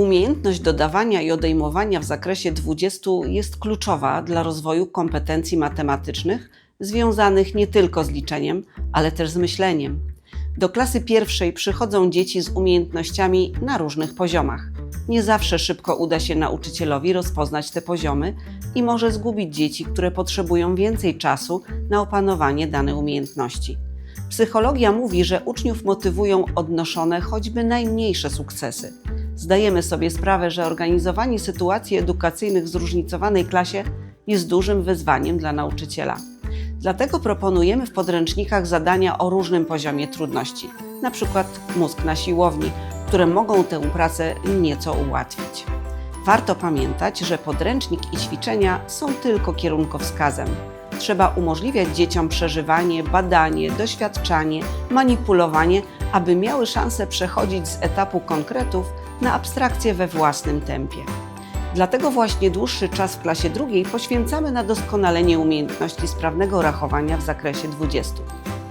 Umiejętność dodawania i odejmowania w zakresie 20 jest kluczowa dla rozwoju kompetencji matematycznych związanych nie tylko z liczeniem, ale też z myśleniem. Do klasy pierwszej przychodzą dzieci z umiejętnościami na różnych poziomach. Nie zawsze szybko uda się nauczycielowi rozpoznać te poziomy i może zgubić dzieci, które potrzebują więcej czasu na opanowanie danej umiejętności. Psychologia mówi, że uczniów motywują odnoszone choćby najmniejsze sukcesy. Zdajemy sobie sprawę, że organizowanie sytuacji edukacyjnych w zróżnicowanej klasie jest dużym wyzwaniem dla nauczyciela. Dlatego proponujemy w podręcznikach zadania o różnym poziomie trudności, przykład mózg na siłowni, które mogą tę pracę nieco ułatwić. Warto pamiętać, że podręcznik i ćwiczenia są tylko kierunkowskazem. Trzeba umożliwiać dzieciom przeżywanie, badanie, doświadczanie, manipulowanie, aby miały szansę przechodzić z etapu konkretów na abstrakcję we własnym tempie. Dlatego właśnie dłuższy czas w klasie drugiej poświęcamy na doskonalenie umiejętności sprawnego rachowania w zakresie 20.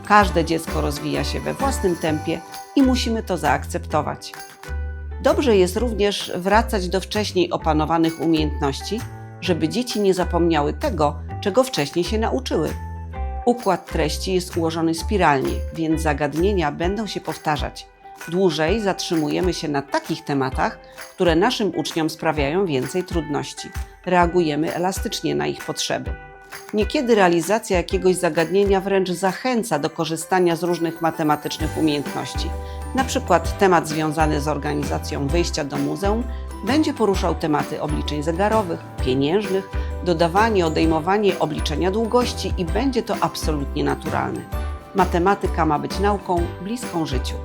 Każde dziecko rozwija się we własnym tempie i musimy to zaakceptować. Dobrze jest również wracać do wcześniej opanowanych umiejętności, żeby dzieci nie zapomniały tego, czego wcześniej się nauczyły. Układ treści jest ułożony spiralnie, więc zagadnienia będą się powtarzać. Dłużej zatrzymujemy się na takich tematach, które naszym uczniom sprawiają więcej trudności. Reagujemy elastycznie na ich potrzeby. Niekiedy realizacja jakiegoś zagadnienia wręcz zachęca do korzystania z różnych matematycznych umiejętności. Na przykład temat związany z organizacją wyjścia do muzeum będzie poruszał tematy obliczeń zegarowych, pieniężnych, dodawanie, odejmowanie obliczenia długości i będzie to absolutnie naturalne. Matematyka ma być nauką bliską życiu.